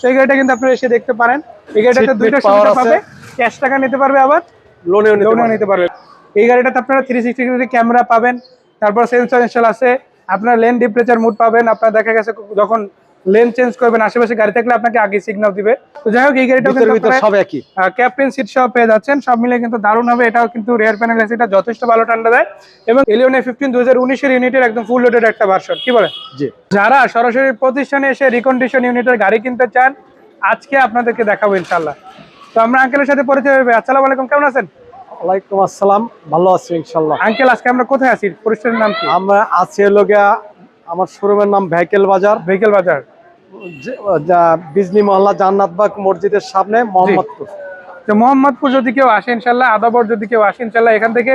সেই গাড়িটা কিন্তু আপনারা এসে দেখতে পারেন। এই গাড়িটাতে দুইটা সুবিধা পাবে। ক্যাশ টাকা নিতে পারবে আবার। লোনেও নিতে লোনেও নিতে পারবে। এই গাড়িটাতে আপনারা থ্রি সিক্সটি ডিগ্রি ক্যামেরা পাবেন। তারপর সেন্সর ইনস্টল আছে। আপনার লেন ডিপ্রেচার মুড পাবেন। আপনার দেখা গেছে যখন লেন চেঞ্জ করবেন আশেপাশে গাড়ি থাকলে আপনাকে আগে সিগন্যাল দিবে। তো যাই হোক এই গাড়িটাও কিন্তু সব একই। ক্যাপ্টেন সিট সহ পেয়ে যাচ্ছেন। সব মিলে কিন্তু দারুণ হবে। এটাও কিন্তু রেয়ার প্যানেল আছে এটা যথেষ্ট ভালো ঠান্ডা দেয়। এবং এলিয়ন এ ফিফটিন দু উনিশের ইউনিটের একদম ফুল লোডেড একটা ভার্সন কি বলেন? জি। যারা সরাসরি প্রতিষ্ঠানে এসে রিকন্ডিশন ইউনিটের গাড়ি কিনতে চান আজকে আপনাদেরকে দেখাবো ইনশাল্লাহ তো আমরা আঙ্কেলের সাথে পরিচয় হবে। আসসালামু আলাইকুম কেমন আছেন? ওয়ালাইকুম আসসালাম ভালো আছি ইনশাল্লাহ আঙ্কেল আজকে আমরা কোথায় আছি? প্রতিষ্ঠানের নাম কি? আমরা আছি হলো গিয়া আমার শোরুমের নাম ভেহিকেল বাজার। ভেহিকেল বাজার। বিজলি মহল্লা জান্নাতবাগ মসজিদের সামনে মোহাম্মদপুর। তো মোহাম্মদপুর যদি কেউ আসে ইনশাল্লাহ আদাবর যদি কেউ আসে ইনশাল্লাহ এখান থেকে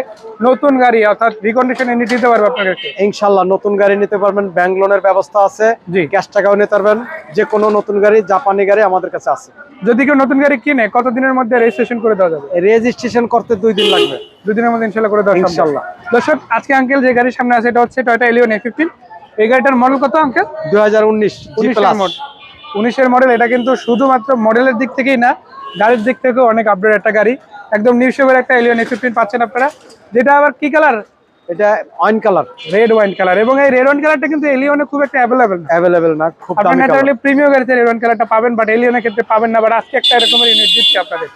নতুন গাড়ি অর্থাৎ রিকন্ডিশন ইউনিট দিতে পারবে আপনাদেরকে। ইনশাল্লাহ নতুন গাড়ি নিতে পারবেন ব্যাংক লোনের ব্যবস্থা আছে ক্যাশ টাকাও নিতে পারবেন যে কোনো নতুন গাড়ি জাপানি গাড়ি আমাদের কাছে আছে। যদি কেউ নতুন গাড়ি কিনে কত দিনের মধ্যে রেজিস্ট্রেশন করে দেওয়া যাবে? রেজিস্ট্রেশন করতে দুই দিন লাগবে। দুদিনের মধ্যে ইনশাল্লাহ করে দেওয়া। ইনশাল্লাহ। দর্শক আজকে আঙ্কেল যে গাড়ির সামনে আছে এটা হচ্ছে টয়টা এলিয়ন এ ফিফটিন এই গাড়িটার মডেল কত আঙ্কেল দুই হাজার উনিশ উনিশের মডেল এটা কিন্তু শুধুমাত্র মডেলের দিক থেকেই না গাড়ির দিক থেকেও অনেক আপডেট একটা গাড়ি। একদম নিউ শেপের একটা এলিয়ন এ ফিফটিন পাচ্ছেন আপনারা। যেটা আবার কি কালার এটা wine colour red wine colour এবং এই রেড ওয়াইন কালারটা কিন্তু এলিয়নে খুব একটা অ্যাভেলেবেল অ্যাভেলেবেল না খুব আপনি ন্যাচারালি প্রিমিয়াম গাড়িতে রেড ওয়াইন কালারটা পাবেন বাট এলিয়নের ক্ষেত্রে পাবেন না বাট আজকে একটা এরকমের ইউনিট দিচ্ছি আপনাদের।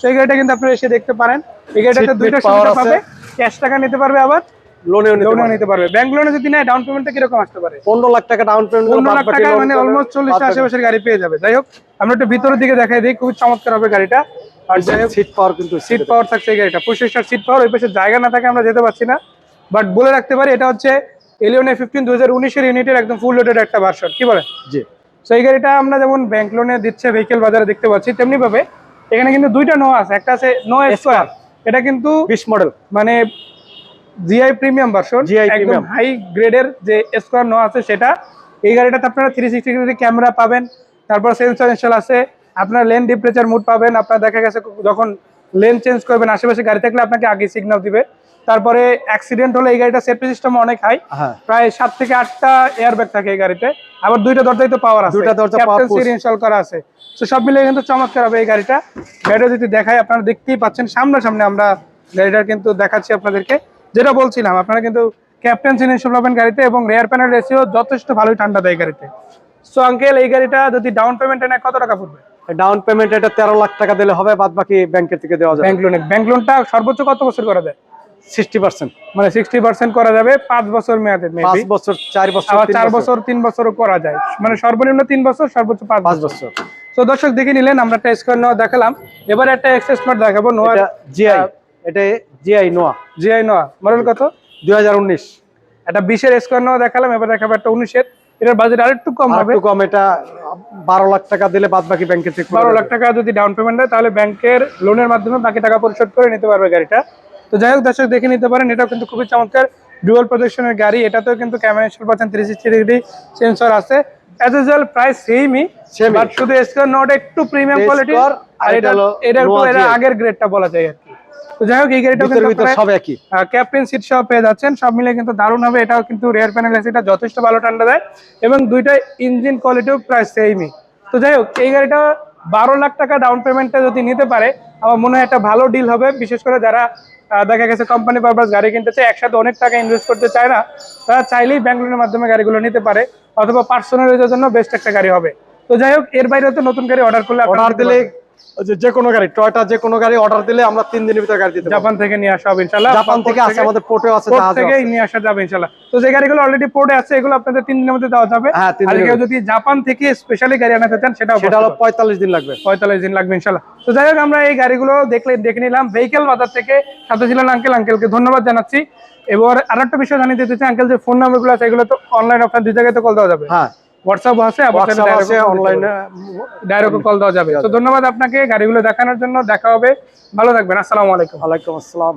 সেই গাড়িটা কিন্তু আপনারা এসে দেখতে পারেন। এই গাড়িটাতে দুইটা সুবিধা পাবে। ক্যাশ টাকা নিতে পারবে আবার। লোনেও নিতে পারবে। ব্যাংক লোনে যদি নেয় ডাউন পেমেন্টটা কীরকম আসতে পারে? পনেরো লাখ টাকা ডাউন পেমেন্ট পনেরো লাখ টাকা মানে অলমোস্ট চল্লিশ আশেপাশের গাড়ি পেয়ে যাবে। যাই হোক আমরা একটু ভিতরের দিকে দেখাই দিই খুবই চমৎকার হবে গাড়িটা। আর যাই হোক সিট পাওয়ার কিন্তু সিট পাওয়ার থাকছে এই গাড়িটা। পঁচিশটার সিট পাওয়ার ওই পাশে জায়গা না থাকে আমরা যেতে পারছি না। বাট বলে রাখতে পারি এটা হচ্ছে এলিয়ন ফিফটিন দু হাজার উনিশের ইউনিটের একদম ফুল লোডেড একটা ভার্সন কি জি। তো এই গাড়িটা আমরা যেমন ব্যাংক লোনে দিচ্ছে ভেহিকেল বাজারে দেখতে পাচ্ছি তেমনি ভাবে এখানে কিন্তু দুইটা নো আছে। একটা আছে নো স্কোয়ার এটা কিন্তু বিশ মডেল মানে জিআই প্রিমিয়াম ভার্সন GI একদম হাই গ্রেডের যে স্কোয়ার নো আছে সেটা। এই গাড়িটাতে আপনারা থ্রি সিক্সটি ডিগ্রি ক্যামেরা পাবেন তারপর সেন্সর ইনস্টল আছে আপনার লেন ডিপ্রেচার মুড পাবেন আপনার দেখা গেছে যখন লেন চেঞ্জ করবেন আশেপাশে গাড়ি থাকলে আপনাকে আগে সিগন্যাল দিবে। তারপরে অ্যাক্সিডেন্ট হলে এই গাড়িটা সেফটি সিস্টেম অনেক হাই হ্যাঁ। প্রায় সাত থেকে আটটা এয়ার ব্যাগ থাকে এই গাড়িতে। আবার দুইটা দরজাই তো পাওয়ার আছে। দুইটা দরজা push। ইনস্টল করা আছে। তো সব মিলিয়ে কিন্তু চমৎকার হবে এই গাড়িটা। গাড়িটা যদি দেখাই আপনারা দেখতেই পাচ্ছেন সামনাসামনি আমরা গাড়িটা কিন্তু দেখাচ্ছি আপনাদেরকে। যেটা বলছিলাম আপনারা কিন্তু ক্যাপ্টেন ইনস্টল পাবেন গাড়িতে এবং রেয়ার প্যানেল রেসিও যথেষ্ট ভালোই ঠান্ডা দেয় গাড়িতে। সো আঙ্কেল এই গাড়িটা যদি ডাউন পেমেন্টে নেয় কত টাকা পড়বে? ডাউন পেমেন্ট এটা তেরো লাখ টাকা দিলে হবে বাদ বাকি ব্যাংকের থেকে দেওয়া যাবে। ব্যাংক লোনে ব্যাংক লোনটা সর্বোচ্চ কত বছর করা যায়? সিক্সটি পার্সেন্ট মানে সিক্সটি পার্সেন্ট করা যাবে পাঁচ বছর মেয়াদে পাঁচ বছর চার বছর চার বছর। তিন বছরও করা যায়। মানে সর্বনিম্ন তিন বছর সর্বোচ্চ পাঁচ বছর। তো দর্শক দেখে নিলেন আমরা একটা স্কোয়ার নোয়া দেখালাম। এবার একটা এক্সেস স্মার্ট দেখাবো নোয়া জিআই এটা GI Noah GI Noah model কত? দুই হাজার উনিশ। একটা বিশের স্কোয়ার নোয়া দেখালাম এবার দেখাবো একটা উনিশের। এটার বাজেট আরেকটু কম হবে। কম এটা বারো লাখ টাকা দিলে বাদ বাকি ব্যাংকের থেকে বারো লাখ টাকা যদি ডাউন পেমেন্ট দেয় তাহলে ব্যাংকের লোনের মাধ্যমে বাকি টাকা পরিশোধ করে নিতে পারবে গাড়িটা। তো যাই হোক দর্শক দেখে নিতে পারেন এটাও কিন্তু খুবই চমৎকার। ডুয়াল প্রজেকশনের গাড়ি এটাতেও কিন্তু ক্যামেরা ইনস্টল পাচ্ছেন থ্রি সিক্সটি ডিগ্রি সেন্সর আছে। অ্যাজ ইউজুয়াল প্রায় সেমই। বাট শুধু স্কোয়ার নোট একটু প্রিমিয়াম কোয়ালিটি আর এটা এটা এটা আগের গ্রেডটা বলা যায় আর কি। তো যাই হোক এই গাড়িটাও কিন্তু সব একই। ক্যাপ্টেন সিট সহ পেয়ে যাচ্ছেন। সব মিলে কিন্তু দারুণ হবে। এটাও কিন্তু রেয়ার প্যানেল আছে এটা যথেষ্ট ভালো ঠান্ডা দেয় এবং দুইটা ইঞ্জিন কোয়ালিটিও প্রায় সেমই তো যাই হোক এই গাড়িটা বারো লাখ টাকা ডাউন পেমেন্টে যদি নিতে পারে আমার মনে হয় একটা ভালো ডিল হবে। বিশেষ করে যারা দেখা গেছে কোম্পানি পারপাস গাড়ি কিনতে চায় একসাথে অনেক টাকা ইনভেস্ট করতে চায় না তারা চাইলেই ব্যাংক লোনের মাধ্যমে গাড়িগুলো নিতে পারে অথবা পার্সোনাল জন্য বেস্ট একটা গাড়ি হবে। তো যাই হোক এর বাইরে তো নতুন গাড়ি অর্ডার করলে অর্ডার দিলে যে- কোনো গাড়ি টয়টা যে কোনো গাড়ি অর্ডার দিলে আমরা তিন দিনের ভিতরে গাড়ি দিতে জাপান থেকে নিয়ে আসা হবে ইনশাল্লাহ জাপান থেকে আছে আমাদের আছে পোর্ট জাহাজও থেকে নিয়ে আসা যাবে তো যে গাড়িগুলো অলরেডি পোর্টে আছে এগুলো আপনাদের তিন দিনের মধ্যে দেওয়া যাবে। হ্যাঁ আর কেউ যদি জাপান থেকে স্পেশালি গাড়ি আনাতে চান সেটাও সেটা হলো পঁয়তাল্লিশ দিন লাগবে। পঁয়তাল্লিশ দিন লাগবে ইনশাল্লাহ তো যাই হোক আমরা এই গাড়িগুলো দেখলে দেখে নিলাম। ভেহিকেল বাজার থেকে সাথে ছিলেন আঙ্কেল আঙ্কেলকে ধন্যবাদ জানাচ্ছি। এবার আর একটা বিষয় জানিয়ে দিতে চাই আঙ্কেল যে ফোন নাম্বারগুলো আছে এগুলো তো অনলাইন আপনার দুই জায়গায় তো কল দেওয়া যাবে। হ্যাঁ। হোয়াটসঅ্যাপ আছে আছে অনলাইনে ডাইরেক্ট কল দেওয়া যাবে। তো ধন্যবাদ আপনাকে গাড়িগুলো দেখানোর জন্য দেখা হবে। ভালো থাকবেন আসসালামু আলাইকুম। ওয়ালাইকুম আসসালাম।